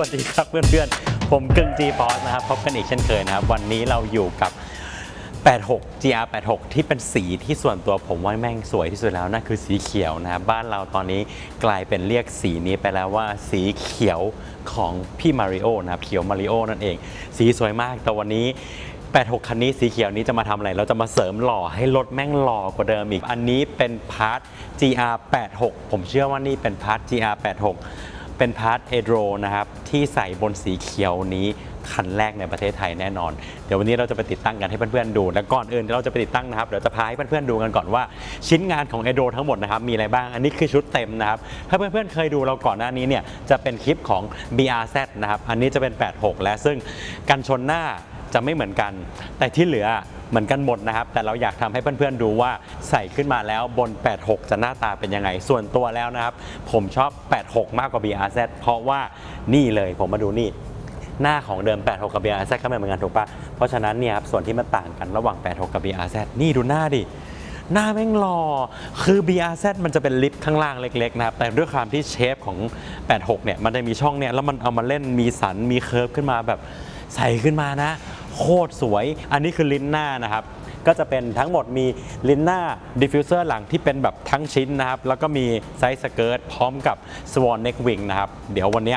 สวัสดีครับเพื่อนๆ ผมกึ่ง G f o r c e นะครับพบกันอีกเช่นเคยนะครับ วันนี้เราอยู่กับ 86 GR 86 ที่เป็นสีที่ส่วนตัวผมว่าแม่งสวยที่สุดแล้วนั่นคือสีเขียวนะครับบ้านเราตอนนี้กลายเป็นเรียกสีนี้ไปแล้วว่าสีเขียวของพี่มาริโอนะครับเขียวมาริโอนั่นเอง สีสวยมากแต่วันนี้86 คันนี้สีเขียวนี้จะมาทำอะไร เราจะมาเสริมหล่อให้รถแม่งหล่อกว่าเดิมอีก อันนี้เป็นพาร์ท GR 86 ผมเชื่อว่านี่เป็นพาร์ท GR 86 เป็นพาร์ทเอโดรนะครับที่ใส่บนสีเขียวนี้คันแรกในประเทศไทยแน่นอน เดี๋ยววันนี้เราจะไปติดตั้งกันให้เพื่อนๆดู และก่อนอื่นเราจะไปติดตั้งนะครับเดี๋ยวจะพาให้เพื่อนๆดูกันก่อนว่าชิ้นงานของเอโดรทั้งหมดนะครับมีอะไรบ้างอันนี้คือชุดเต็มนะครับถ้าเพื่อนๆเคยดูเราก่อนหน้านี้เนี่ยจะเป็นคลิปของ BRZ นะครับอันนี้จะเป็น 86 และซึ่งกันชนหน้าจะไม่เหมือนกัน แต่ที่เหลือ เหมือนกันหมดนะครับ แต่เราอยากทำให้เพื่อนๆดูว่าใส่ขึ้นมาแล้วบน 86 จะหน้าตาเป็นยังไง ส่วนตัวแล้วนะครับ ผมชอบ 86 มากกว่า BRZ เพราะว่านี่เลยผมมาดูนี่หน้าของเดิม 86 กับ BRZ ก็ไม่เหมือนกันถูกปะเพราะฉะนั้นเนี่ยครับส่วนที่มันต่างกันระหว่าง 86 กับ BRZ นี่ดูหน้าดิหน้าแม่งหล่อ คือ BRZ มันจะเป็นลิฟต์ข้างล่างเล็กๆนะครับ แต่ด้วยความที่เชฟของ 86 เนี่ย มันจะมีช่องเนี่ย แล้วมันเอามาเล่น มีสัน มีเคิร์ฟขึ้นมาแบบใส่ขึ้นมานะ โคตรสวย อันนี้คือลิ้นหน้านะครับ ก็จะเป็นทั้งหมดมีลิ้นหน้าดิฟฟิวเซอร์หลังที่เป็นแบบทั้งชิ้นนะครับ แล้วก็มีไซส์สเกิร์ตพร้อมกับ Swan Neck Wing นะครับ เดี๋ยววันนี้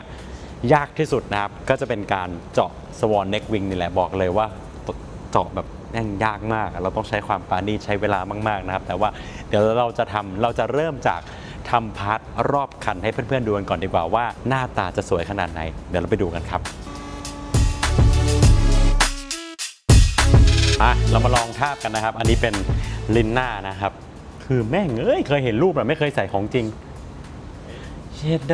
ยากที่สุดนะครับ ก็จะเป็นการเจาะ Swan Neck Wing นี่แหละบอกเลยว่าเจาะแบบแม่งยากมาก เราต้องใช้ความปาณีใช้เวลามาก ๆ นะครับ แต่ว่าเดี๋ยวเราจะทำเราจะเริ่มจากทำพาร์ทรอบคันให้เพื่อน ๆ ดูกันก่อนดีกว่าว่าหน้าตาจะสวยขนาดไหน เดี๋ยวเราไปดูกันครับ่ะเรามาลองทาบกันนะครับ อันนี้เป็นลินหน้านะครับ คือแม่งเอ้ยเคยเห็นรูปแต่ไม่เคยใส่ของจริง เชดโด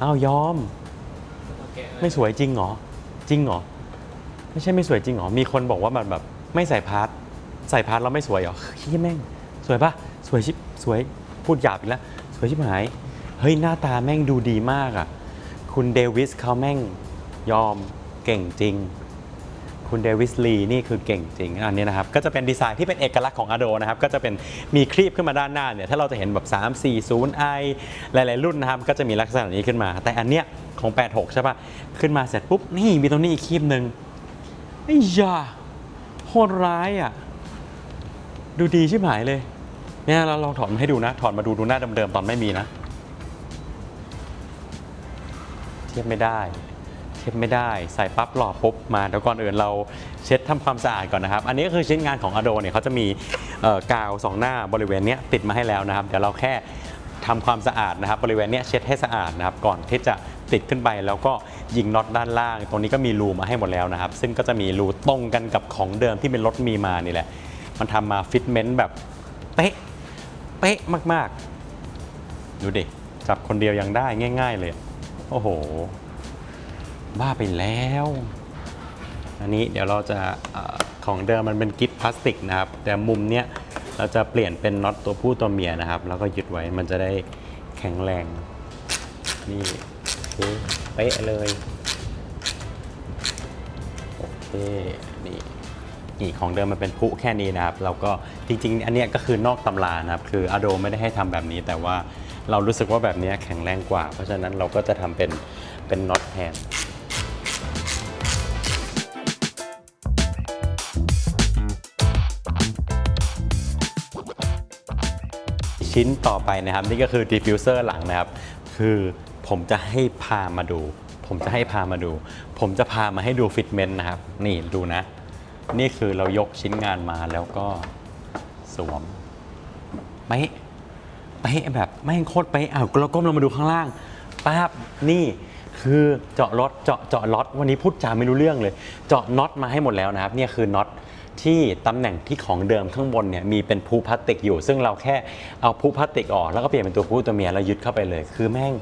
อ้าวยอม ไม่สวยจริงเหรอ จริงเหรอ ไม่ใช่ไม่สวยจริงเหรอ มีคนบอกว่ามันแบบไม่ใส่พาร์ทใส่พาร์ทแล้วไม่สวยเหรอขี้แม่ง สวยปะสวยชิบสวยพูดหยาบอีกแล้ว สวยชิบหาย เฮ้ยหน้าตาแม่งดูดีมากอะ คุณเดวิสเขาแม่งยอมเก่งจริง คุณเดวิสลีนี่คือเก่งจริงอันนี้นะครับก็จะเป็นดีไซน์ที่เป็นเอกลักษณ์ของ Ado นะครับก็จะเป็นมีครีบขึ้นมาด้านหน้าเนี่ยถ้าเราจะเห็นแบบ 3 4 0 i หลาย ๆ รุ่นนะครับก็จะมีลักษณะนี้ขึ้นมา แต่อันเนี้ยของ 86 ใช่ปะขึ้นมาเสร็จปุ๊บนี่มีตรงนี้อีกครีบหนึ่งไอ้ยาโคตรร้ายอะดูดีชิบหายเลยเนี่ยเราลองถอดมาให้ดูนะ ถอดมาดูดูหน้าเดิมๆตอนไม่มีนะ เทียบไม่ได้ เทียบไม่ได้ใส่ปั๊บหล่อปุ๊บมาเดี๋ยวก่อนอื่นเราเช็ดทำความสะอาดก่อนนะครับ อันนี้ก็คือชิ้นงานของ Ado เนี่ยเขาจะมีกาวสองหน้าบริเวณนี้ติดมาให้แล้วนะครับ เดี๋ยวเราแค่ทำความสะอาดนะครับ บริเวณนี้เช็ดให้สะอาดนะครับ ก่อนที่จะติดขึ้นไปแล้วก็ยิงน็อตด้านล่าง ตรงนี้ก็มีรูมาให้หมดแล้วนะครับ ซึ่งก็จะมีรูตรงกันกับของเดิมที่เป็นรถมีมานี่แหละ มันทำมาฟิตเมนต์แบบเป๊ะเป๊ะมากๆ ดูดิจับคนเดียวยังได้ง่าย ๆ เลย โอ้โห บ้าไปแล้ว อันนี้เดี๋ยวเราจะอของเดิมมันเป็นกิฟพลาสติกนะครับ แต่มุมเนี้ยเราจะเปลี่ยนเป็นน็อตตัวผู้ตัวเมียนะครับ แล้วก็ยึดไว้มันจะได้แข็งแรง นี่โอเคเป๊ะเลย โอเค นี่นี่ของเดิมมันเป็นพุแค่นี้นะครับ เราก็จริง ๆ อันเนี้ยก็คือนอกตำรานะครับ คืออโดไม่ได้ให้ทำแบบนี้ แต่ว่าเรารู้สึกว่าแบบเนี้ยแข็งแรงกว่า เพราะฉะนั้นเราก็จะทำเป็นเป็นน็อตแทน ชิ้นต่อไปนะครับ นี่ก็คือดิฟฟิวเซอร์หลังนะครับ คือผมจะให้พามาดู ผมจะให้พามาดู ผมจะพามาให้ดูฟิตเมนต์นะครับ นี่ดูนะ นี่คือเรายกชิ้นงานมาแล้วก็สวมเป๊ะเป๊ะแบบไม่โคตรเป๊ะอ้าวเราก้มลงมาดูข้างล่างป๊าบนี่คือเจาะรถเจาะเจาะล็อตวันนี้พูดจาไม่รู้เรื่องเลย เจาะน็อตมาให้หมดแล้วนะครับ เนี่ยคือน็อต ที่ตำแหน่งที่ของเดิมข้างบนเนี่ยมีเป็นพูพลาสติกอยู่ ซึ่งเราแค่เอาพูพลาสติกออก แล้วก็เปลี่ยนเป็นตัวผู้ตัวเมียแล้วยึดเข้าไปเลย คือแม่ง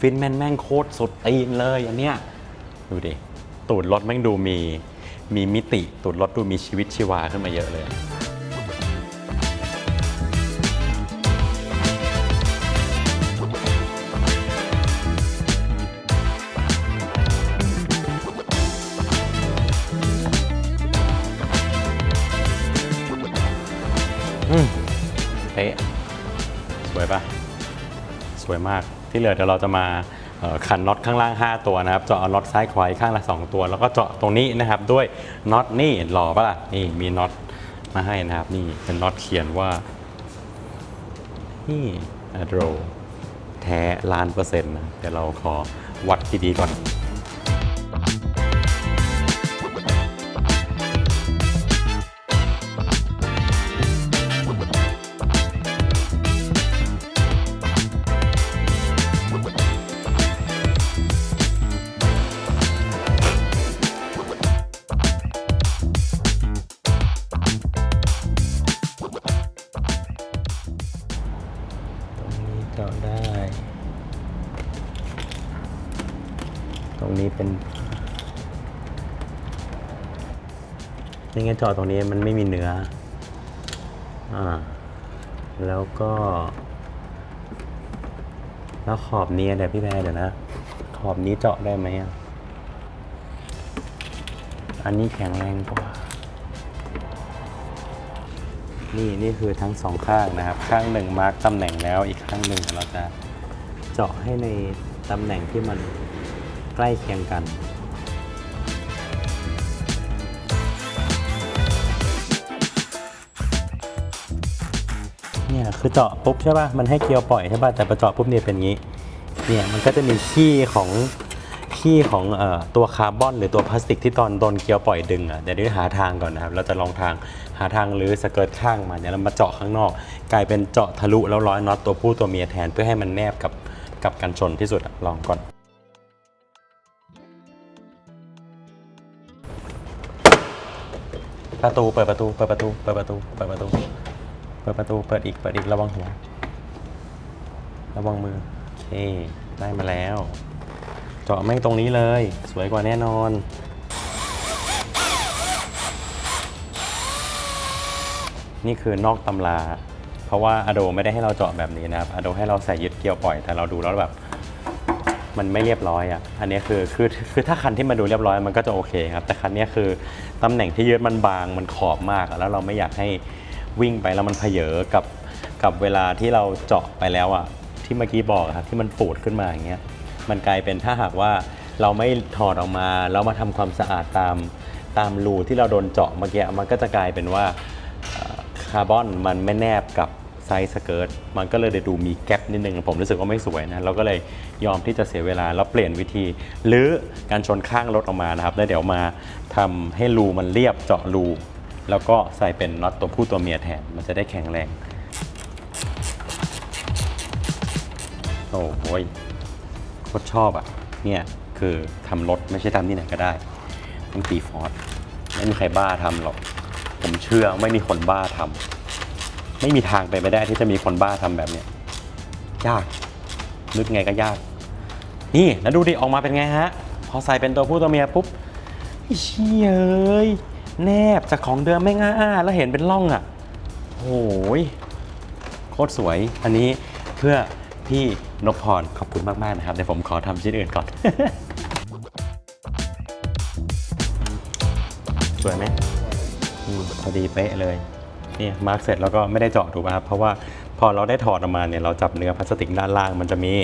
ฟินแม่นแม่งโคตรสุดตีนเลยอันเนี้ยดูดิตูดรถแม่งดูมีมีมิติตูดรถดูมีชีวิตชีวาขึ้นมาเยอะเลย สวยมาก ที่เหลือเดี๋ยวเราจะมาขันน็อตข้างล่าง 5 ตัวนะครับ เจาะน็อตซ้ายขวาข้างละ 2 ตัว แล้วก็เจาะตรงนี้นะครับด้วยน็อตนี่หล่อปะล่ะนี่มีน็อตมาให้นะครับ นี่เป็นน็อตเขียนว่านี่อะโดรแท้ล้านเปอร์เซ็นต์นะเดี๋ยวเราขอวัดดีๆก่อน จาะตรงนี้มันไม่มีเนื้อ อ่า แล้วก็ แล้วขอบนี้เดี๋ยวพี่แพรเดี๋ยวนะ ขอบนี้เจาะได้ไหมอันนี้แข็งแรงกว่า นี่นี่คือทั้งสองข้างนะครับ ข้างหนึ่งมาร์กตำแหน่งแล้วอีกข้างหนึ่งเราจะเจาะให้ในตำแหน่งที่มันใกล้เคียงกัน คือเจาะปุ๊บใช่ป่ะ มันให้เกลียวปล่อยใช่ป่ะ แต่พอเจาะปุ๊บเนี่ยเป็นงี้ เนี่ยมันก็จะมีขี้ของขี้ของอตัวคาร์บอนหรือตัวพลาสติกที่ตอนโดนเกลียวปล่อยดึงอะเดี๋ยวนี้หาทางก่อนนะครับ เราจะลองทางหาทางหรือสเกิร์ตข้างมาเนี่ยเรามาเจาะข้างนอก กลายเป็นเจาะทะลุแล้วร้อยน็อตตัวผู้ตัวเมียแทนเพื่อให้มันแนบกับกับกันชนที่สุดลองก่อนประตูเปิดประตูเปิดประตูเปิดประตูเปิดประตู ปิดประตู เปิดอีก เปิดอีก ระวังหัว ระวังมือ โอเค ได้มาแล้ว เจาะแม่งตรงนี้เลย สวยกว่าแน่นอน นี่คือนอกตำรา เพราะว่าอโดไม่ได้ให้เราเจาะแบบนี้นะครับ อโดให้เราใส่ยึดเกลียวปล่อย แต่เราดูแล้วแบบ มันไม่เรียบร้อยอะ อันนี้คือ คือ คือถ้าคันที่มันดูเรียบร้อยมันก็จะโอเคครับ แต่คันนี้คือตำแหน่งที่ยึดมันบาง มันขอบมาก แล้วเราไม่อยากให้ วิ่งไปแล้วมันเพเยอกับกับเวลาที่เราเจาะไปแล้วอะที่เมื่อกี้บอกครับที่มันปูดขึ้นมาอย่างเงี้ยมันกลายเป็นถ้าหากว่าเราไม่ถอดออกมาแล้วมาทำความสะอาดตามตามรูที่เราโดนเจาะเมื่อกี้มันก็จะกลายเป็นว่าคาร์บอนมันไม่แนบกับไซส์สเกิร์ตมันก็เลยดูมีแกลบนิดนึงผมรู้สึกว่าไม่สวยนะเราก็เลยยอมที่จะเสียเวลาแล้วเปลี่ยนวิธี หรือการชนข้างรถออกมานะครับแล้วเดี๋ยวมาทำให้รูมันเรียบเจาะรู แล้วก็ใส่เป็นน็อตตัวผู้ตัวเมียแทน มันจะได้แข็งแรง โอ้โหยโคตรชอบอะ เนี่ยคือทำรถไม่ใช่ทำที่ไหนก็ได้ต้องตีฟอร์ดไม่มีใครบ้าทำหรอก ผมเชื่อไม่มีคนบ้าทำไม่มีทางไปไม่ได้ที่จะมีคนบ้าทำแบบเนี้ยยาก นึกไงก็ยาก นี่แล้วดูดิออกมาเป็นไงฮะ พอใส่เป็นตัวผู้ตัวเมียปุ๊บเชี่ยเอ้ย แนบจากของเดิมไม่ง่าแล้วเห็นเป็นร่องอะโอ้ยโคตรสวย อันนี้เพื่อพี่นพพรขอบคุณมาก ๆ นะครับเดี๋ยวผมขอทำชิ้นอื่นก่อน สวยไหมอืมพอดีเป๊ะเลยนี่มาร์กเสร็จแล้วก็ไม่ได้เจาะถูกป่ะครับ เพราะว่าพอเราได้ถอดออกมาเนี่ยเราจับเนื้อพลาสติกด้านล่างมันจะมี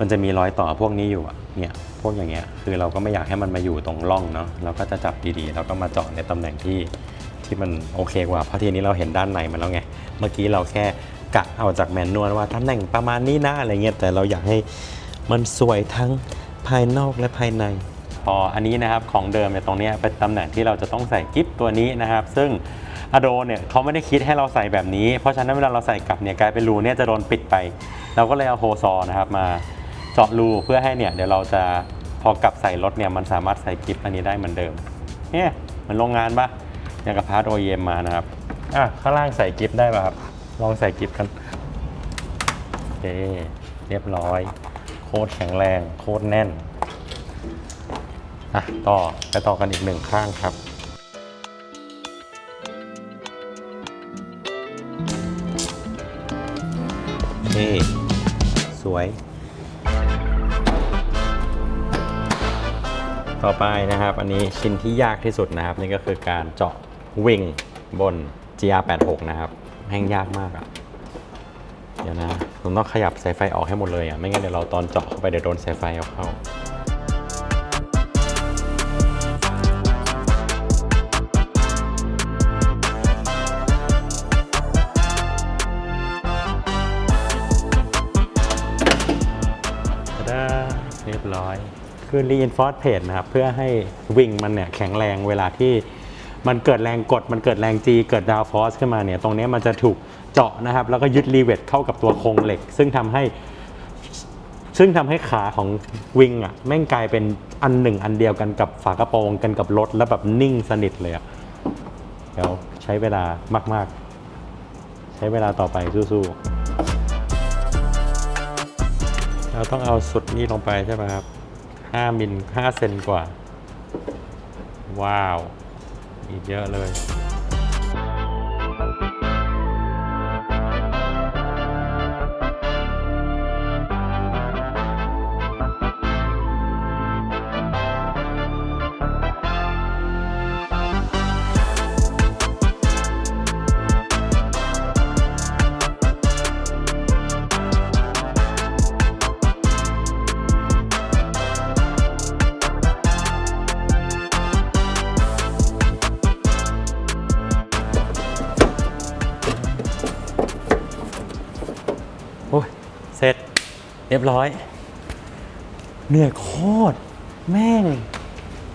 มันจะมีรอยต่อพวกนี้อยู่อะเนี่ยพวกอย่างเงี้ยคือเราก็ไม่อยากให้มันมาอยู่ตรงร่องเนาะเราก็จะจับดีๆ แล้วก็มาเจาะในตำแหน่งที่ที่มันโอเคกว่าเพราะทีนี้เราเห็นด้านในมันแล้วไง เมื่อกี้เราแค่กะเอาจากแมนนวลว่าตำแหน่งประมาณนี้นะอะไรเงี้ยแต่เราอยากให้มันสวยทั้งภายนอกและภายใน พออันนี้นะครับของเดิมเนี่ยตรงนี้เป็นตำแหน่งที่เราจะต้องใส่กิฟตัวนี้นะครับ ซึ่งอโดเนี่ยเขาไม่ได้คิดให้เราใส่แบบนี้ เพราะฉะนั้นเวลาเราใส่กลับเนี่ยกลายเป็นรูเนี่ยจะโดนปิดไป เราก็เลยเอาโฮซอนะครับมาาะรูเพื่อให้เนี่ยเดี๋ยวเราจะพอกลับใส่รถเนี่ยมันสามารถใส่กิฟอันนี้ได้เหมือนเดิมเนี่ยเหมือนโรงงานปะอย่างกับพาร์ทโอเยมมานะครับอะข้างล่างใส่กิฟได้ป่ะครับ ลองใส่กิฟกันโอเคเรียบร้อย โคตรแข็งแรง โคตรแน่นอะต่อไปต่อกันอีกหนึ่งข้างครับโอเคสวย ต่อไปนะครับ อันนี้ชิ้นที่ยากที่สุดนะครับ นี่ก็คือการเจาะวิ่งบน GR86 นะครับแม่งยากมากอะเดี๋ยวนะ ผมต้องขยับสายไฟออกให้หมดเลยอะไม่งั้นเดี๋ยวเราตอนเจาะเข้าไปเดี๋ยวโดนสายไฟเอาเข้าตะดาเรียบร้อย คือ reinforce plate นะครับ เพื่อให้วิงมันเนี่ยแข็งแรงเวลาที่มันเกิดแรงกด มันเกิดแรง G เกิดดาวฟอสขึ้นมาเนี่ย ตรงนี้มันจะถูกเจาะนะครับ แล้วก็ยึดรีเวทเข้ากับตัวโครงเหล็ก ซึ่งทำให้ ซึ่งทำให้ขาของวิงอะแม่งกลายเป็นอันหนึ่งอันเดียวกันกับฝากระโปรงกันกับรถแล้วแบบนิ่งสนิทเลยอะเดี๋ยวใช้เวลามาก ๆ ใช้เวลาต่อไปสู้ๆเราต้องเอาสุดนี้ลงไปใช่ไหมครับ 5มิล5เซนกว่า ว้าว อีกเยอะเลย เรียบร้อย เหนื่อยโคตรแม่ง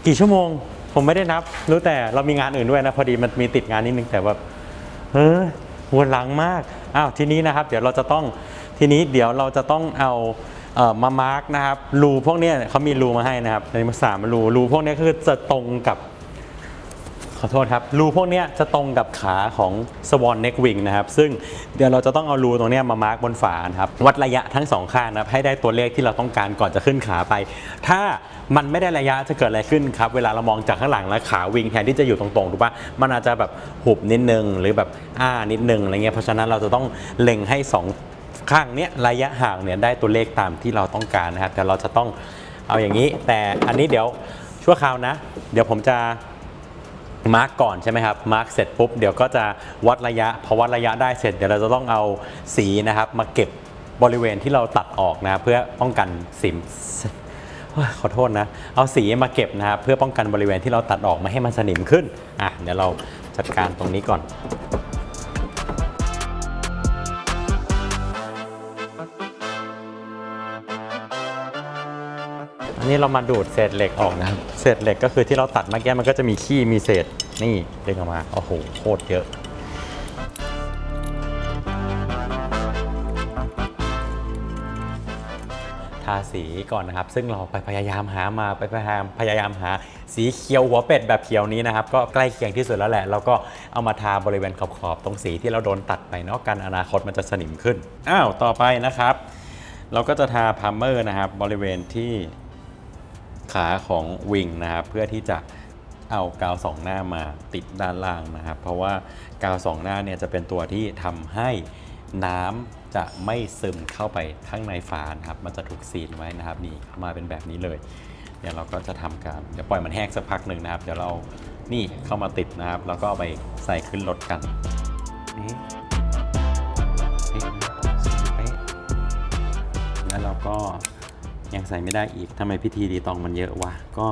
กี่ชั่วโมง ผมไม่ได้นับ รู้แต่เรามีงานอื่นด้วยนะ พอดีมันมีติดงานนิดนึงแต่แบบเฮ้ยหัวหลังมากอ้าวทีนี้นะครับ เดี๋ยวเราจะต้องทีนี้เดี๋ยวเราจะต้องเอาเอ่อมามาร์กนะครับรูพวกเนี้ยเขามีรูมาให้นะครับในมาสามรูรูพวกเนี้ยคือจะตรงกับ อโทษครับ รูพวกนี้จะตรงกับขาของ Swan Neck Wing นะครับ ซึ่งเดี๋ยวเราจะต้องเอารูตรงนี้มามาร์กบนฝานครับ วัดระยะทั้งสองข้างนะครับ ให้ได้ตัวเลขที่เราต้องการก่อนจะขึ้นขาไป ถ้ามันไม่ได้ระยะจะเกิดอะไรขึ้นครับ เวลาเรามองจากข้างหลังแล้วขาวิงแทนที่จะอยู่ตรงๆถูกปะมันอาจจะแบบหุบนิดนึง หรือแบบอ้านิดนึงอะไรเงี้ย เพราะฉะนั้นเราจะต้องเล็งให้สองข้างเนี้ยระยะห่างเนี่ยได้ตัวเลขตามที่เราต้องการนะครับ แต่เราจะต้องเอาอย่างนี้ แต่อันนี้เดี๋ยวชั่วคราวนะ เดี๋ยวผมจะ มาร์กก่อนใช่ไหมครับมาร์กเสร็จปุ๊บเดี๋ยวก็จะวัดระยะพอวัดระยะได้เสร็จเดี๋ยวเราจะต้องเอาสีนะครับ มาเก็บบริเวณที่เราตัดออกนะเพื่อป้องกันสิมขอโทษนะ เอาสีมาเก็บนะครับเพื่อป้องกันบริเวณที่เราตัดออกไม่ให้มันสนิมขึ้นอะเดี๋ยวเราจัดการตรงนี้ก่อน นนี้เรามาดูดเศษเหล็กออกนะครับ เศษเหล็กก็คือที่เราตัดเมื่อกี้มันก็จะมีขี้มีเศษนี่ดึงออกมา โอ้โหโคตรเยอะทาสีก่อนนะครับ ซึ่งเราไปพยายามหามาไปพยายามพยายามหาสีเขียวหัวเป็ดแบบเขียวนี้นะครับ ก็ใกล้เคียงที่สุดแล้วแหละแล้วก็เอามาทาบริเวณขอบๆตรงสีที่เราโดนตัดไปเนาะกันอนาคตมันจะสนิมขึ้นอ้าวต่อไปนะครับ เราก็จะทาพาร์เมอร์นะครับบริเวณที่ ขาของวิงนะครับเพื่อที่จะเอากาวสองหน้ามาติดด้านล่างนะครับ เพราะว่ากาวสองหน้าเนี่ยจะเป็นตัวที่ทำให้น้ำจะไม่ซึมเข้าไปข้างในฝานะครับ มันจะถูกซีนไว้นะครับนี่มาเป็นแบบนี้เลย เดี๋ยวเราก็จะทำการเดี๋ยวปล่อยมันแห้งสักพักหนึ่งนะครับ เดี๋ยวเรานี่เข้ามาติดนะครับ แล้วก็เอาไปใส่ขึ้นรถกันนี่แล้วเราก็ ยังใส่ไม่ได้อีกทำไมพิธีรีตองมันเยอะวะก็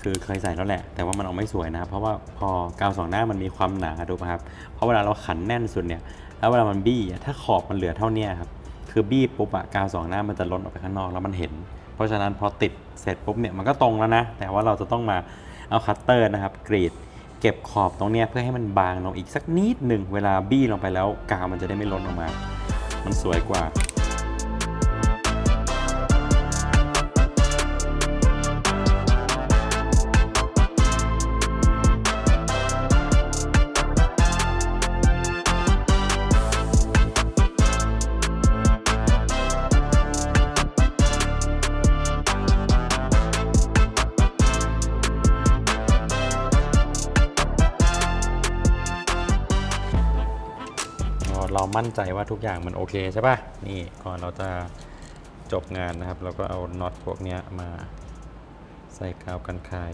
คือเคยใส่แล้วแหละ แต่ว่ามันออกไม่สวยนะ เพราะว่าพอกาวสองหน้ามันมีความหนาถูกไหมครับ เพราะเวลาเราขันแน่นสุดเนี่ย แล้วเวลามันบี้ถ้าขอบมันเหลือเท่านี้ครับ คือบี้ปุ๊บอะกาวสองหน้ามันจะล้นออกไปข้างนอกแล้วมันเห็น เพราะฉะนั้นพอติดเสร็จปุ๊บเนี่ยมันก็ตรงแล้วนะ แต่ว่าเราจะต้องมาเอาคัตเตอร์นะครับกรีดเก็บขอบตรงเนี้ยเพื่อให้มันบางลงอีกสักนิดหนึ่งเวลาบี้ลงไปแล้วกาวมันจะได้ไม่ล้นออกมา มันสวยกว่า มั่นใจว่าทุกอย่างมันโอเคใช่ป่ะ นี่ก่อนเราจะจบงานนะครับ เราก็เอาน็อตพวกนี้มาใส่กาวกันคาย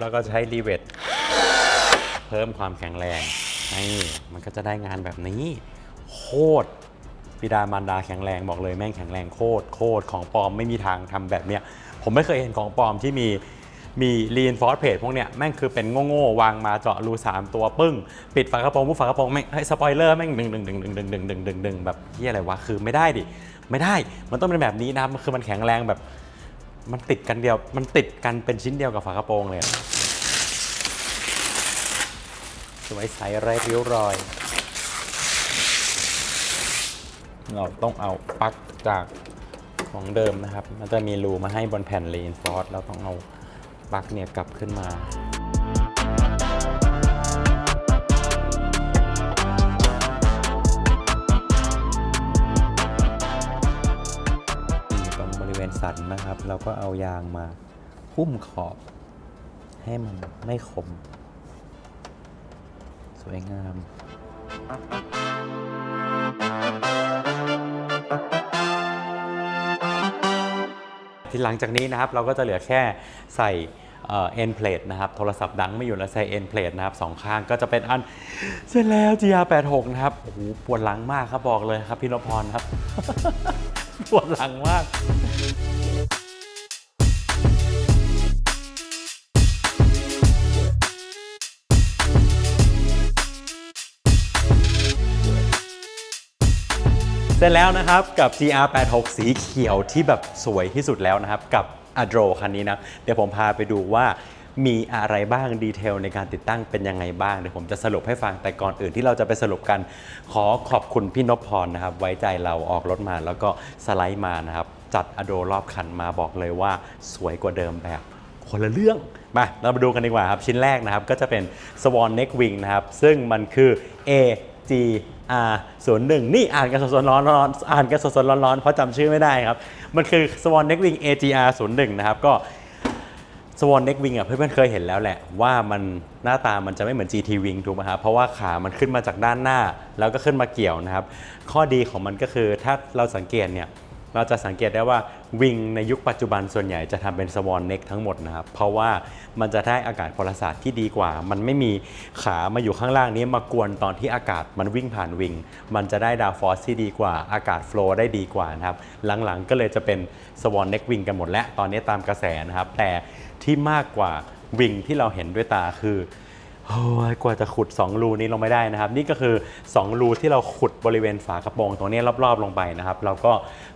แล้วก็ใช้รีเวทเพิ่มความแข็งแรง นี่มันก็จะได้งานแบบนี้ โคตรบิดามารดาแข็งแรงบอกเลยแม่งแข็งแรงโคตรโคตรของปลอมไม่มีทางทำแบบเนี้ย ผมไม่เคยเห็นของปลอมที่มี มีรีนฟอร์สเพจพวกเนี้ยแม่งคือเป็นโง่ๆวางมาเจาะรูสามตัวปึ้ง ปิดฝากระโปรงปุ๊บฝากระโปรงแม่งให้สปอยเลอร์แม่งดึงดึงดึงดึงดึงดึงดึงดึงดึงแบบเหียอะไรวะคือไม่ได้ดิไม่ได้มันต้องเป็นแบบนี้นะครับคือมันแข็งแรงแบบ มันติดกันเดียวมันติดกันเป็นชิ้นเดียวกับฝากระโปรงเลยอะสวยใสไร้ริ้วรอย เราต้องเอาปลั๊กจากของเดิมนะครับ มันจะมีรูมาให้บนแผ่น reinforce เราต้องเอา ปลั๊กเนี่ยกลับขึ้นมาตรงบริเวณสันนะครับ เราก็เอายางมาหุ้มขอบ ให้มันไม่คม สวยงาม ทีหลังจากนี้นะครับเราก็จะเหลือแค่ใส่เอ็นเพลทนะครับโทรศัพท์ดังไม่อยู่แล้วใส่เอ็นเพลทนะครับสองข้างก็จะเป็นอันเสร็จแล้ว GR86 นะครับโอ้โหปวดหลังมากครับบอกเลยครับพี่นพพรครับ ปวดหลังมาก ร็จแล้วนะครับกับ GR86 สีเขียวที่แบบสวยที่สุดแล้วนะครับ กับ a d r o คันนี้นะ เดี๋ยวผมพาไปดูว่ามีอะไรบ้างดีเทลในการติดตั้งเป็นยังไงบ้าง เดี๋ยวผมจะสรุปให้ฟังแต่ก่อนอื่นที่เราจะไปสรุปกัน ขอขอบคุณพี่นพพรนะครับ ไว้ใจเราออกรถมาแล้วก็สไลด์มานะครับ จัด a d r o รอบคันมาบอกเลยว่าสวยกว่าเดิมแบบคนละเรื่อง มาเรามาดูกันดีกว่าครับ ชิ้นแรกนะครับ ก็จะเป็น Swan Neck Wing นะครับ ซึ่งมันคือ A G R 0 1นี่อ่านกันสดๆร้อนๆอ่านกันสดๆร้อนๆเพราะจำชื่อไม่ได้ครับ มันคือ Swan Neck Wing A G R 0 1นะครับก็ Swan Neck Wing อะเพื่อนๆเคยเห็นแล้วแหละ ว่ามันหน้าตามันจะไม่เหมือน GT Wing ถูกไหมครับเพราะว่าขามันขึ้นมาจากด้านหน้า แล้วก็ขึ้นมาเกี่ยวนะครับ ข้อดีของมันก็คือถ้าเราสังเกตเนี่ย เราจะสังเกตได้ว่าวิงในยุคปัจจุบันส่วนใหญ่จะทำเป็นสวอนเน็กทั้งหมดนะครับ เพราะว่ามันจะได้อากาศพลศาสตร์ที่ดีกว่า มันไม่มีขามาอยู่ข้างล่างนี้มากวนตอนที่อากาศมันวิ่งผ่านวิง มันจะได้ดาวฟอสที่ดีกว่า อากาศโฟลว์ได้ดีกว่านะครับ หลังๆก็เลยจะเป็นสวอนเน็กวิงกันหมดแล้วตอนนี้ตามกระแสนะครับ แต่ที่มากกว่าวิงที่เราเห็นด้วยตาคือ โอ้ยกว่าจะขุด 2 รูนี้ลงไม่ได้นะครับ นี่ก็คือ 2 รูที่เราขุดบริเวณฝากระโปรงตรงนี้รอบๆลงไปนะครับ เราก็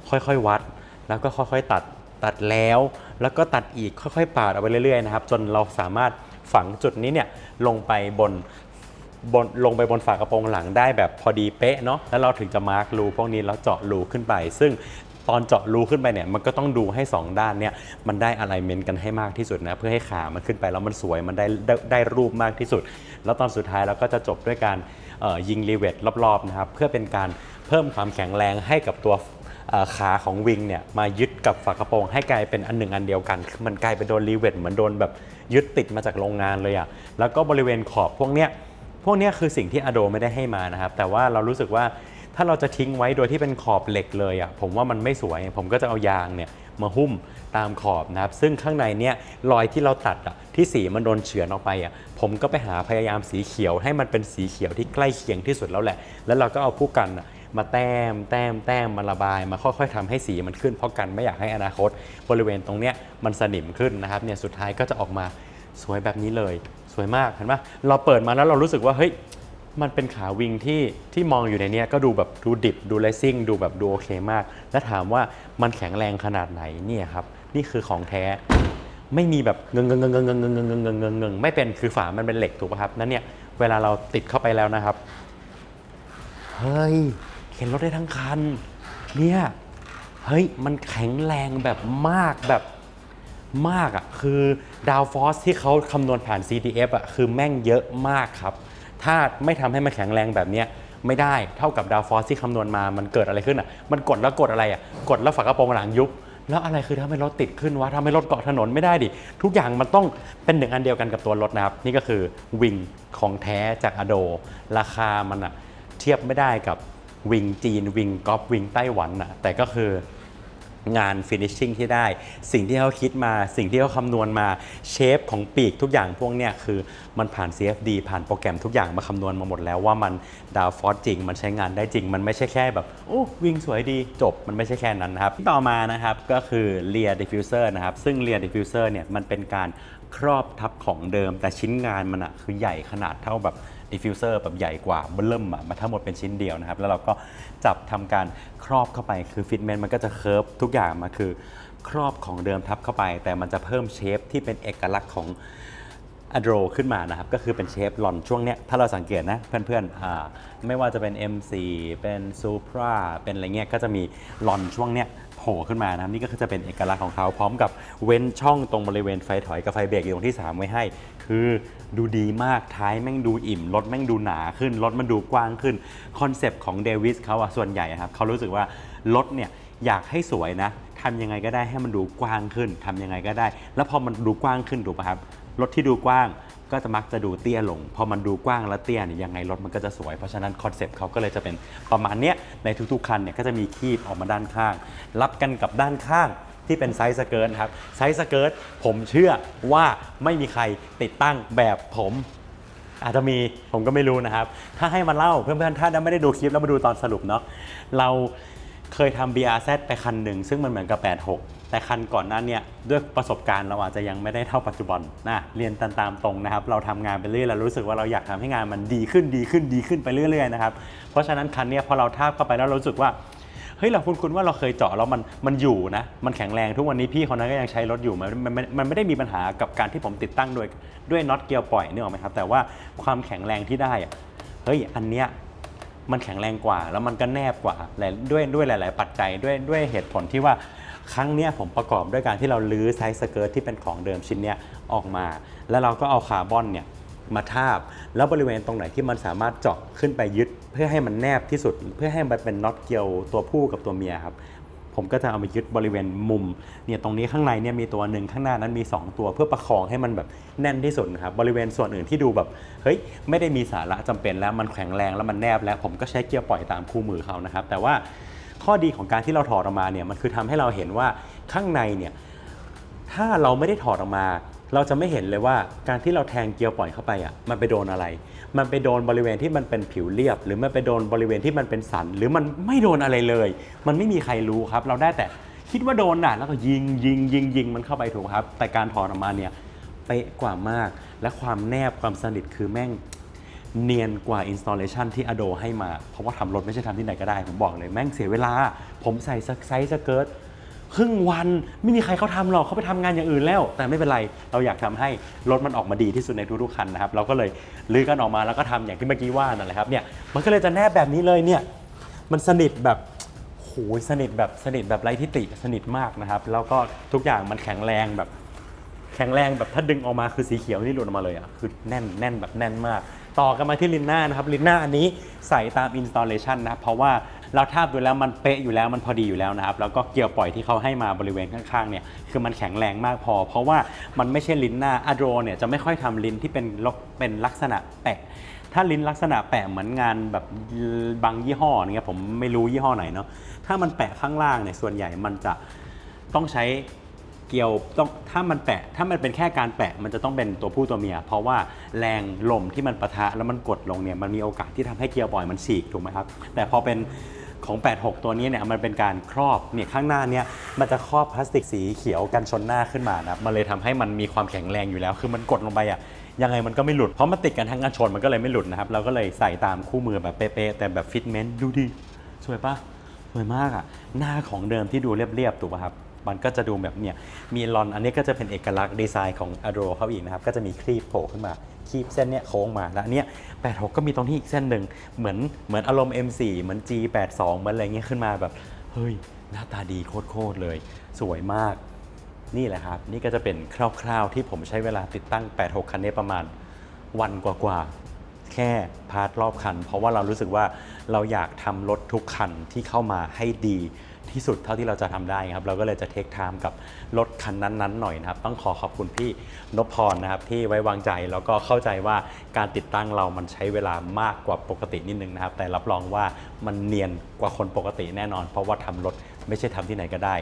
ค่อยๆวัด แล้วก็ค่อยๆตัดตัดแล้ว แล้วก็ตัดอีกค่อยๆปาดเอาไปเรื่อยๆนะครับ จนเราสามารถฝังจุดนี้เนี่ยลงไปบนบนลงไปบนฝากระโปรงหลังได้แบบพอดีเป๊ะเนาะแล้วเราถึงจะมาร์กรูพวกนี้แล้วเจาะรูขึ้นไป ซึ่ง ตอนเจาะรูขึ้นไปเนี่ยมันก็ต้องดูให้ 2 ด้านเนี่ยมันได้อะไรเมนต์กันให้มากที่สุดนะเพื่อให้ขามันขึ้นไปแล้วมันสวยมันได้ได้ได้รูปมากที่สุด แล้วตอนสุดท้ายเราก็จะจบด้วยการเอ่อยิงรีเวทรอบๆนะครับเพื่อเป็นการเพิ่มความแข็งแรงให้กับตัวเอ่อขาของวิงเนี่ยมายึดกับฝากระโปรงให้กลายเป็นอันหนึ่งอันเดียวกันคือมันกลายเป็นโดนรีเวทเหมือนโดนแบบยึดติดมาจากโรงงานเลยอะ่ะแล้วก็บริเวณขอบพวกเนี้ยพวกเนี้ยคือสิ่งที่อโดไม่ได้ให้มานะครับแต่ว่าเรารู้สึกว่า ถ้าเราจะทิ้งไว้โดยที่เป็นขอบเหล็กเลยอะ่ะผมว่ามันไม่สวย ผมก็จะเอายางเนี่ยมาหุ้มตามขอบนะครับ ซึ่งข้างในเนี่ยรอยที่เราตัดอะที่สีมันโดนเฉือนออกไปอะ่ะผมก็ไปหาพยายามสีเขียวให้มันเป็นสีเขียวที่ใกล้เคียงที่สุดแล้วแหละ แล้วเราก็เอาผู้กันอะมาแต้ม แต้ม แต้ม มาระบาย มาค่อยๆทำให้สีมันขึ้น เพราะกันไม่อยากให้อนาคต บริเวณตรงเนี้ยมันสนิมขึ้นนะครับเนี่ยสุดท้ายก็จะออกมาสวยแบบนี้เลย สวยมากเห็นปะเราเปิดมาแล้วเรารู้สึกว่าเฮ้ย มันเป็นขาวิงที่ที่มองอยู่ในเนี้ยก็ดูแบบดูดิบดูเลซิ่งดูแบบดูโอเคมาก แล้วถามว่ามันแข็งแรงขนาดไหนเนี่ยครับนี่คือของแท้ ไม่มีแบบเงงเงงเงงเงงเงงเงงเงงเงงเงงเงงเงงไม่เป็นคือฝามันเป็นเหล็กถูกป่ะครับนั่นเนี่ยเวลาเราติดเข้าไปแล้วนะครับเฮ้ยเข็นรถได้ทั้งคันเนี่ยเฮ้ยมันแข็งแรงแบบมากแบบมากอะ่ะคือดาวฟอสที่เขาคำนวณผ่าน CDF อะ่ะคือแม่งเยอะมากครับ ถ้าไม่ทำให้มันแข็งแรงแบบนี้ไม่ได้เท่ากับดาวฟอสที่คำนวณมามันเกิดอะไรขึ้นอะมันกดแล้วกดอะไรอะกดแล้วฝากระโปรงหลังยุบแล้วอะไรคือทำให้รถติดขึ้นวะทำให้รถเกาะถนนไม่ได้ดิ ทุกอย่างมันต้องเป็นหนึ่งอันเดียวกันกับตัวรถนะครับ นี่ก็คือวิงของแท้จากอโด ราคามันอะเทียบไม่ได้กับวิงจีนวิงกอล์ฟวิงไต้หวันอะแต่ก็คือ งาน finishing ที่ได้ สิ่งที่เขาคิดมาสิ่งที่เขาคำนวณมาเชฟของปีกทุกอย่างพวกเนี้ยคือมันผ่าน CFD ผ่านโปรแกรมทุกอย่างมาคำนวณมาหมดแล้วว่ามันดาวฟอสจริง มันใช้งานได้จริง มันไม่ใช่แค่แบบโอ้วิ่งสวยดีจบมันไม่ใช่แค่นั้นนะครับ ต่อมานะครับก็คือ Rear Diffuser นะครับซึ่ง Rear Diffuser เนี่ยมันเป็นการครอบทับของเดิม แต่ชิ้นงานมันอะคือใหญ่ขนาดเท่าแบบ ดิฟฟิวเซอร์แบบใหญ่กว่าเบิ่มอะมาทั้งหมดเป็นชิ้นเดียวนะครับ แล้วเราก็จับทำการครอบเข้าไปคือฟิตเมนต์มันก็จะเคิร์ฟทุกอย่างมาคือ ครอบของเดิมทับเข้าไป แต่มันจะเพิ่มเชฟที่เป็นเอกลักษณ์ของอ d โ o ขึ้นมานะครับ ก็คือเป็นเชฟหล่อนช่วงเนี้ยถ้าเราสังเกตนะเพื่อนๆอ่าไม่ว่าจะเป็น M4 เป็น Supra เป็นอะไรเงี้ยก็จะมีหล่อนช่วงเนี้ย โผล่ขึ้นมานะครับนี่ก็จะเป็นเอกลักษณ์ของเขาพร้อมกับเว้นช่องตรงบริเวณไฟถอยกับไฟเบรกอยู่ตรงที่ 3 ไว้ให้ คือดูดีมากท้ายแม่งดูอิ่มรถแม่งดูหนาขึ้นรถมันดูกว้างขึ้นคอนเซปต์ของเดวิสเขาอะส่วนใหญ่ครับเขารู้สึกว่ารถเนี่ยอยากให้สวยนะทำยังไงก็ได้ให้มันดูกว้างขึ้นทำยังไงก็ได้ แล้วพอมันดูกว้างขึ้นถูกป่ะครับรถที่ดูกว้าง ก็จะมักจะดูเตี้ยลง พอมันดูกว้างและเตี้ยเนี่ยยังไงรถมันก็จะสวย เพราะฉะนั้นคอนเซปต์เขาก็เลยจะเป็นประมาณเนี้ยในทุกๆคันเนี่ยก็จะมีคีบออกมาด้านข้าง รับกันกับด้านข้างที่เป็นไซส์สเกิร์ตครับไซส์สเกิร์ตผมเชื่อว่าไม่มีใครติดตั้งแบบผมอาจจะมีผมก็ไม่รู้นะครับ ถ้าให้มาเล่าเพื่อนๆ ถ้าไม่ได้ดูคลิปแล้วมาดูตอนสรุปเนาะเราเคยทำ BRZ ไปคันหนึ่ง ซึ่งมันเหมือนกับ 86 แต่คันก่อนหน้าเนี่ยด้วยประสบการณ์เราอาจจะยังไม่ได้เท่าปัจจุบันนะเรียนตามตรงนะครับ เราทำงานไปเรื่อยเรารู้สึกว่าเราอยากทำให้งานมันดีขึ้นดีขึ้นดีขึ้นไปเรื่อยๆนะครับเพราะฉะนั้นคันเนี้ยพอเราทาบเข้าไปแล้วเรารู้สึกว่าเฮ้ยเราคุ้นๆว่าเราเคยเจาะแล้วมันมันอยู่นะมันแข็งแรงทุกวันนี้พี่คนนั้นก็ยังใช้รถอยู่มันมันมันไม่ได้มีปัญหากับการที่ผมติดตั้งโดยด้วยน็อตเกียร์ปล่อยนึกออกไหมครับแต่ว่าความแข็งแรงที่ได้อะเฮ้ยอันเนี้ยมันแข็งแรงกว่า แล้วมันก็แนบกว่าหลายด้วยด้วยหลาย ๆ ปัจจัยด้วยด้วยเหตุผลที่ว่า ครั้งนี้ผมประกอบด้วยการที่เราลื้อไซส์สเกิร์ตที่เป็นของเดิมชิ้นนี้ออกมา แล้วเราก็เอาคาร์บอนเนี่ยมาทาบ แล้วบริเวณตรงไหนที่มันสามารถเจาะขึ้นไปยึด เพื่อให้มันแนบที่สุด เพื่อให้มันเป็นน็อตเกี่ยวตัวผู้กับตัวเมียครับผมก็จะเอามายึดบริเวณมุมเนี่ยตรงนี้ข้างในเนี่ยมีตัวหนึ่งข้างหน้านั้นมี 2 ตัวเพื่อประคองให้มันแบบแน่นที่สุดครับบริเวณส่วนอื่นที่ดูแบบเฮ้ยไม่ได้มีสาระจำเป็นแล้วมันแข็งแรงแล้วมันแนบแล้วผมก็ใช้เกียร์ปล่อยตามคู่มือเขานะครับแต่ว่า ข้อดีของการที่เราถอดออกมาเนี่ยมันคือทำให้เราเห็นว่าข้างในเนี่ยถ้าเราไม่ได้ถอดออกมา เราจะไม่เห็นเลยว่าการที่เราแทงเกียวปล่อยเข้าไปอะมันไปโดนอะไร มันไปโดนบริเวณที่มันเป็นผิวเรียบ หรือมันไปโดนบริเวณที่มันเป็นสัน หรือมันไม่โดนอะไรเลย มันไม่มีใครรู้ครับ เราได้แต่คิดว่าโดนน่ะแล้วก็ยิงยิงยิงยิงมันเข้าไปถูกครับ แต่การถอดออกมาเนี่ยเป๊ะกว่ามาก และความแนบความสนิทคือแม่ง เนียนกว่า installation ที่ Ado ให้มา เพราะว่าทำรถไม่ใช่ทำที่ไหนก็ได้ ผมบอกเลยแม่งเสียเวลา ผมใส่ไซส์สเกิร์ตครึ่งวันไม่มีใครเขาทำหรอกเขาไปทำงานอย่างอื่นแล้ว แต่ไม่เป็นไรเราอยากทำให้รถมันออกมาดีที่สุดในทุกๆคันนะครับเราก็เลยลื้อกันออกมาแล้วก็ทำอย่างที่เมื่อกี้ว่านั่นแหละครับเนี่ยมันก็เลยจะแนบแบบนี้เลยเนี่ยมันสนิทแบบโหยสนิทแบบสนิทแบบไร้ทิฏฐิสนิทมากนะครับแล้วก็ทุกอย่างมันแข็งแรงแบบ แข็งแรงแบบถ้าดึงออกมาคือสีเขียวนี่หลุดออกมาเลยอะคือแน่นแน่นแบบแน่นมาก ต่อกันมาที่ลินหน่านะครับลินหน่าอันนี้ใส่ตาม installation นะครับเพราะว่าเราทาบดูแล้วมันเป๊ะอยู่แล้วมันพอดีอยู่แล้วนะครับ แล้วก็เกียวปล่อยที่เขาให้มาบริเวณข้างๆเนี่ยคือมันแข็งแรงมากพอ เพราะว่ามันไม่ใช่ลินหน่าอะโดรเนี่ยจะไม่ค่อยทำลินที่เป็นลกเป็นลักษณะแปะ ถ้าลิ้นลักษณะแปะเหมือนงานแบบบางยี่ห้อเนี่ยผมไม่รู้ยี่ห้อไหนเนาะถ้ามันแปะข้างล่างเนี่ยส่วนใหญ่มันจะต้องใช้ เกียวต้องถ้ามันแปะถ้ามันเป็นแค่การแปะมันจะต้องเป็นตัวผู้ตัวเมีย เพราะว่าแรงลมที่มันปะทะแล้วมันกดลงเนี่ยมันมีโอกาสที่ทำให้เกียร์บอยมันฉีกถูกไหมครับ แต่พอเป็นของ 86 ตัวนี้เนี่ยมันเป็นการครอบเนี่ยข้างหน้าเนี่ยมันจะครอบพลาสติกสีเขียวกันชนหน้าขึ้นมานะครับมันเลยทำให้มันมีความแข็งแรงอยู่แล้ว คือมันกดลงไปอะยังไงมันก็ไม่หลุดเพราะมันติดกันทั้งกันชนมันก็เลยไม่หลุดนะครับเราก็เลยใส่ตามคู่มือแบบเป๊ะๆแต่แบบฟิตเมนต์ดูดิสวยปะสวยมากอะหน้าของเดิมที่ดูเรียบๆถูกป่ะครับ มันก็จะดูแบบเนี่ยมีลอนอันนี้ก็จะเป็นเอกลักษณ์ดีไซน์ของ a d o เขาอีกนะครับ ก็จะมีครีบโผล่ขึ้นมาครีบเส้นเนี้ยโค้งมาแล้วอันเนี้ย86 ก็มีตรงนี้อีกเส้นหนึ่งเหมือนเหมือนอารมณ์ M4 เหมือน G82 เหมือนอะไรเงี้ยขึ้นมาแบบเฮ้ยหน้าตาดีโคตรๆเลย สวยมากนี่แหละครับ นี่ก็จะเป็นคร่าวๆที่ผมใช้เวลาติดตั้ง 86 คันนี้ประมาณวันกว่าๆ แค่พาร์ทรอบคัน เพราะว่าเรารู้สึกว่าเราอยากทำรถทุกคันที่เข้ามาให้ดี ที่สุดเท่าที่เราจะทำได้ครับ เราก็เลยจะเทคไทม์กับรถคันนั้นๆหน่อยนะครับ ต้องขอขอบคุณพี่นพพรนะครับที่ไว้วางใจแล้วก็เข้าใจว่าการติดตั้งเรามันใช้เวลามากกว่าปกตินิดนึงนะครับ แต่รับรองว่ามันเนียนกว่าคนปกติแน่นอน เพราะว่าทำรถไม่ใช่ทำที่ไหนก็ได้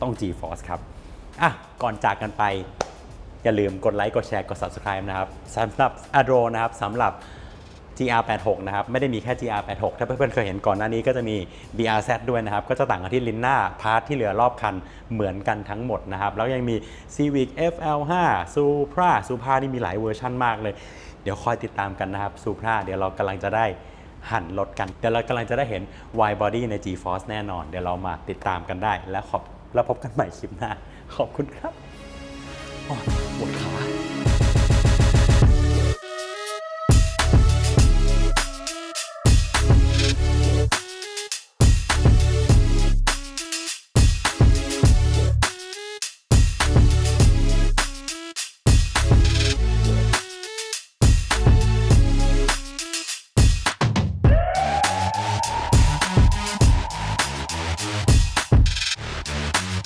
ต้อง G Force ครับอะก่อนจากกันไป อย่าลืมกดไลค์กดแชร์กด Subscribe นะครับสำหรับ Adro นะครับสำหรับ GR86 นะครับไม่ได้มีแค่ GR86 ถ้าเพื่อนๆเคยเห็นก่อนหน้านี้ก็จะมี BRZ ด้วยนะครับ ก็จะต่างกันที่ลิ้นหน้าพาร์ทที่เหลือรอบคันเหมือนกันทั้งหมดนะครับ แล้วยังมี Civic FL5 Supra Supra นี่มีหลายเวอร์ชั่นมากเลย เดี๋ยวคอยติดตามกันนะครับ Supra เดี๋ยวเรากำลังจะได้หันรถกัน เดี๋ยวเรากำลังจะได้เห็น wide body ใน G-Force แน่นอน เดี๋ยวเรามาติดตามกันได้ แล้วขอบแล้วพบกันใหม่คลิปหน้า ขอบคุณครับโอ้ปวดขา